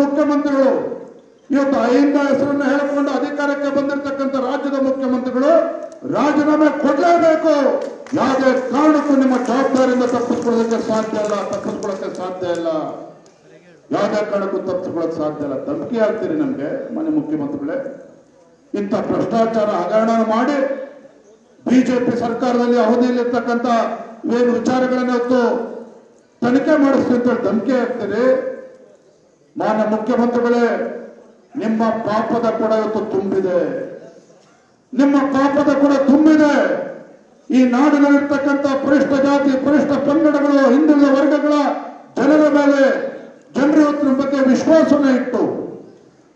ಮುಖ್ಯಮಂತ್ರಿಗಳು. ಇವತ್ತು ಅಹಿಂದ ಹೆಸರನ್ನು ಹೇಳಿಕೊಂಡು ಅಧಿಕಾರಕ್ಕೆ ಬಂದಿರತಕ್ಕಂಥ ರಾಜ್ಯದ ಮುಖ್ಯಮಂತ್ರಿಗಳು ರಾಜೀನಾಮೆ ಕೊಡಲೇಬೇಕು. ಯಾವುದೇ ಕಾರಣಕ್ಕೂ ನಿಮ್ಮ ಜವಾಬ್ದಾರಿಯಿಂದ ತಪ್ಪಿಸ್ಕೊಳ್ಳೋದಕ್ಕೆ ಸಾಧ್ಯ ಇಲ್ಲ ತಪ್ಪಿಸ್ಕೊಳ್ಳೋಕೆ ಸಾಧ್ಯ ಇಲ್ಲ. ಯಾವುದೇ ಕಾರಣಕ್ಕೂ ತಪ್ಪಿಸ್ಕೊಳ್ಳೋಕೆ ಸಾಧ್ಯ ಇಲ್ಲ. ಧಮಕಿ ಆಗ್ತೀರಿ ನಮಗೆ ಮನೆ ಮುಖ್ಯಮಂತ್ರಿಗಳೇ. ಇಂಥ ಭ್ರಷ್ಟಾಚಾರ ಹಗರಣ ಮಾಡಿ ಬಿಜೆಪಿ ಸರ್ಕಾರದಲ್ಲಿ ಅವಧಿಯಲ್ಲಿರ್ತಕ್ಕಂಥ ಏನು ವಿಚಾರಗಳನ್ನ ಹೊತ್ತು ತನಿಖೆ ಮಾಡಿಸ್ತೀವಿ ಅಂತ ಹೇಳಿ ಧಮಕಿ ಹಾಕ್ತೀರಿ. ಮಾನ್ಯ ಮುಖ್ಯಮಂತ್ರಿಗಳೇ, ನಿಮ್ಮ ಪಾಪದ ಕೂಡ ಇವತ್ತು ತುಂಬಿದೆ. ನಿಮ್ಮ ಪಾಪದ ಕೂಡ ತುಂಬಿದೆ. ಈ ನಾಡಿನಲ್ಲಿರ್ತಕ್ಕಂಥ ಪರಿಷ್ಠ ಜಾತಿ, ಪರಿಷ್ಠ ಪಂಗಡಗಳು, ಹಿಂದುಳಿದ ವರ್ಗಗಳ ಜನರ ಮೇಲೆ ಜನರು ಇವತ್ತು ನಿಮ್ಮ ಬಗ್ಗೆ ವಿಶ್ವಾಸವೇ ಇಟ್ಟು,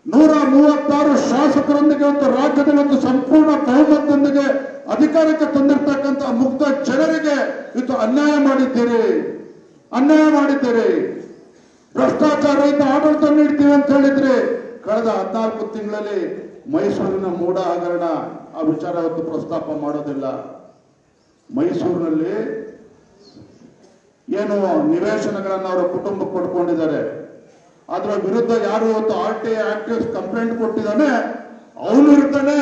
ನೂರ ಮೂವತ್ತಾರು ಶಾಸಕರೊಂದಿಗೆ ಒಂದು ರಾಜ್ಯದಲ್ಲಿ ಒಂದು ಸಂಪೂರ್ಣ ಬಹುಮತದೊಂದಿಗೆ ಅಧಿಕಾರಕ್ಕೆ ತಂದಿರತಕ್ಕಂತಹ ಮುಕ್ತ ಜನರಿಗೆ ಇವತ್ತು ಅನ್ಯಾಯ ಮಾಡಿದ್ದೀರಿ. ಅನ್ಯಾಯ ಮಾಡಿದ್ದೀರಿ. ಭ್ರಷ್ಟಾಚಾರ ಆಡಳಿತ ನೀಡ್ತೀವಿ ಅಂತ ಹೇಳಿದ್ರೆ ಕಳೆದ ಹದಿನಾಲ್ಕು ತಿಂಗಳಲ್ಲಿ ಮೈಸೂರಿನ ಮೂಡ ಹಗರಣ ಆ ವಿಚಾರ ಇವತ್ತು ಪ್ರಸ್ತಾಪ ಮಾಡೋದಿಲ್ಲ. ಮೈಸೂರಿನಲ್ಲಿ ಏನು ನಿವೇಶನಗಳನ್ನು ಅವರ ಕುಟುಂಬಕ್ಕೆ ಕೊಡ್ಕೊಂಡಿದ್ದಾರೆ ಅದರ ವಿರುದ್ಧ ಯಾರು ಇವತ್ತು ಆರ್ ಟಿ ಆಕ್ಟಿವ್ಸ್ ಕಂಪ್ಲೇಂಟ್ ಕೊಟ್ಟಿದ್ದಾನೆ, ಅವನು ಇರ್ತಾನೆ.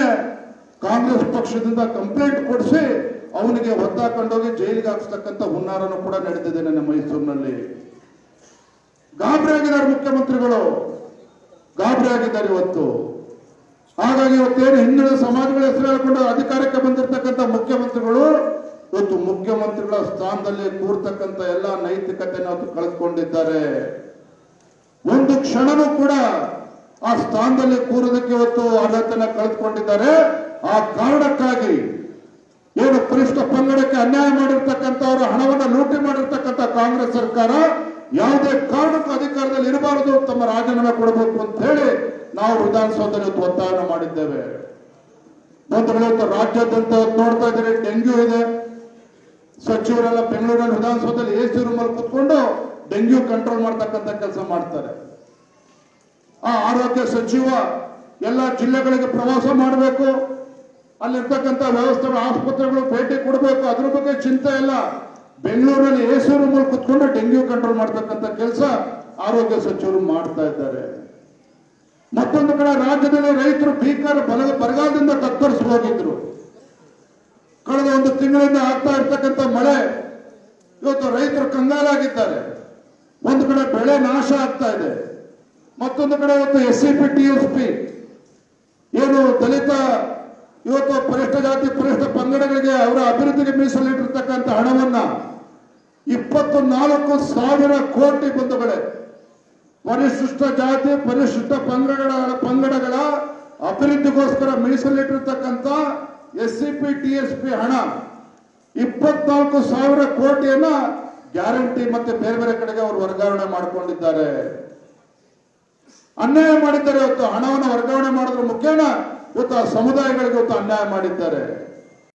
ಕಾಂಗ್ರೆಸ್ ಪಕ್ಷದಿಂದ ಕಂಪ್ಲೇಂಟ್ ಕೊಡಿಸಿ ಅವನಿಗೆ ಒತ್ತಾಕೊಂಡೋಗಿ ಜೈಲಿಗೆ ಹಾಕ್ಸ್ತಕ್ಕಂಥ ಹುನ್ನಾರನು ಕೂಡ ನಡೆದಿದೆ ನನ್ನ ಮೈಸೂರಿನಲ್ಲಿ. ಗಾಬರಿ ಆಗಿದ್ದಾರೆ ಮುಖ್ಯಮಂತ್ರಿಗಳು. ಗಾಬರಿ ಆಗಿದ್ದಾರೆ ಇವತ್ತು. ಹಾಗಾಗಿ ಇವತ್ತೇನು ಹಿಂದುಳಿದ ಸಮಾಜಗಳ ಹೆಸರು ಹೇಳ್ಕೊಂಡು ಅಧಿಕಾರಕ್ಕೆ ಬಂದಿರತಕ್ಕಂಥ ಮುಖ್ಯಮಂತ್ರಿಗಳು, ಇವತ್ತು ಮುಖ್ಯಮಂತ್ರಿಗಳ ಸ್ಥಾನದಲ್ಲಿ ಕೂರ್ತಕ್ಕಂಥ ಎಲ್ಲ ನೈತಿಕತೆಯನ್ನು ಅವತ್ತು ಕಳೆದುಕೊಂಡಿದ್ದಾರೆ. ಒಂದು ಕ್ಷಣನೂ ಕೂಡ ಆ ಸ್ಥಾನದಲ್ಲಿ ಕೂರೋದಕ್ಕೆ ಇವತ್ತು ಅರ್ಹತೆಯನ್ನು ಕಳೆದುಕೊಂಡಿದ್ದಾರೆ. ಆ ಕಾರಣಕ್ಕಾಗಿ ಏನು ಪರಿಷ್ಠ ಪಂಗಡಕ್ಕೆ ಅನ್ಯಾಯ ಮಾಡಿರ್ತಕ್ಕಂಥವ್ರ, ಹಣವನ್ನು ಲೂಟಿ ಮಾಡಿರ್ತಕ್ಕಂಥ ಕಾಂಗ್ರೆಸ್ ಸರ್ಕಾರ ಇರಬಾರದು ತಮ್ಮ ರಾಜೀನಾಮೆ ಕೊಡಬೇಕು ಅಂತ ಹೇಳಿ ನಾವು ವಿಧಾನಸೌಧದಲ್ಲಿ ಇವತ್ತು ಒತ್ತಾಯ ಮಾಡಿದ್ದೇವೆ. ಬಂಧುಗಳು ರಾಜ್ಯಾದ್ಯಂತ ನೋಡ್ತಾ ಇದ್ದಾರೆ, ಡೆಂಗ್ಯೂ ಇದೆ. ಸಚಿವರೆಲ್ಲ ಬೆಂಗಳೂರಲ್ಲಿ ವಿಧಾನಸೌಧದಲ್ಲಿ ಎ ಸಿ ಅಲ್ಲಿ ಕುತ್ಕೊಂಡು ಡೆಂಗ್ಯೂ ಕಂಟ್ರೋಲ್ ಮಾಡ್ತಕ್ಕಂಥ ಕೆಲಸ ಮಾಡ್ತಾರೆ. ಆ ಆರೋಗ್ಯ ಸಚಿವ ಎಲ್ಲ ಜಿಲ್ಲೆಗಳಿಗೆ ಪ್ರವಾಸ ಮಾಡಬೇಕು. ಅಲ್ಲಿರ್ತಕ್ಕಂಥ ವ್ಯವಸ್ಥೆಗಳು, ಆಸ್ಪತ್ರೆಗಳು ಭೇಟಿ ಕೊಡಬೇಕು. ಅದ್ರ ಬಗ್ಗೆ ಚಿಂತೆ ಇಲ್ಲ. ಬೆಂಗಳೂರಲ್ಲಿ ಎ ಸಿ ಅಲ್ಲಿ ಕುತ್ಕೊಂಡು ಡೆಂಗ್ಯೂ ಕಂಟ್ರೋಲ್ ಮಾಡ್ತಕ್ಕಂಥ ಕೆಲಸ ಆರೋಗ್ಯ ಸಚಿವರು ಮಾಡ್ತಾ ಇದ್ದಾರೆ. ಮತ್ತೊಂದು ಕಡೆ ರಾಜ್ಯದಲ್ಲಿ ರೈತರು ಭೀಕರ ಬಲ ಬರಗಾಲದಿಂದ ತತ್ತರಿಸಿ ಹೋಗಿದ್ರು. ಕಳೆದ ಒಂದು ತಿಂಗಳಿಂದ ಆಗ್ತಾ ಇರ್ತಕ್ಕಂಥ ಮಳೆ ಇವತ್ತು ರೈತರು ಕಂಗಾಲಾಗಿದ್ದಾರೆ. ಒಂದು ಕಡೆ ಬೆಳೆ ನಾಶ ಆಗ್ತಾ ಇದೆ. ಮತ್ತೊಂದು ಕಡೆ ಇವತ್ತು S C P T S P ಏನು ದಲಿತ ಇವತ್ತು ಪರಿಷ್ಠ ಜಾತಿ, ಪರಿಷ್ಠ ಪಂಗಡಗಳಿಗೆ ಅವರ ಅಭಿವೃದ್ಧಿಗೆ ಮೀಸಲಿಟ್ಟಿರ್ತಕ್ಕಂಥ ಹಣವನ್ನ ಇಪ್ಪತ್ತು ನಾಲ್ಕು ಸಾವಿರ ಕೋಟಿ ಬಂಧುಗಳೇ ಪರಿಶಿಷ್ಟ ಜಾತಿ, ಪರಿಶಿಷ್ಟ ಪಂಗಡಗಳ ಪಂಗಡಗಳ ಅಭಿವೃದ್ಧಿಗೋಸ್ಕರ ಮೀಸಲಿಟ್ಟಿರ್ತಕ್ಕಂಥ S C P T S P ಹಣ ಇಪ್ಪತ್ನಾಲ್ಕು ಸಾವಿರ ಕೋಟಿಯನ್ನ ಗ್ಯಾರಂಟಿ ಮತ್ತೆ ಬೇರೆ ಬೇರೆ ಕಡೆಗೆ ಅವರು ವರ್ಗಾವಣೆ ಮಾಡಿಕೊಂಡಿದ್ದಾರೆ. ಅನ್ಯಾಯ ಮಾಡಿದ್ದಾರೆ ಇವತ್ತು ಹಣವನ್ನು ವರ್ಗಾವಣೆ ಮಾಡಿದ್ರೆ ಮುಖೇನ ಇವತ್ತು ಸಮುದಾಯಗಳಿಗೆ ಇವತ್ತು ಅನ್ಯಾಯ ಮಾಡಿದ್ದಾರೆ.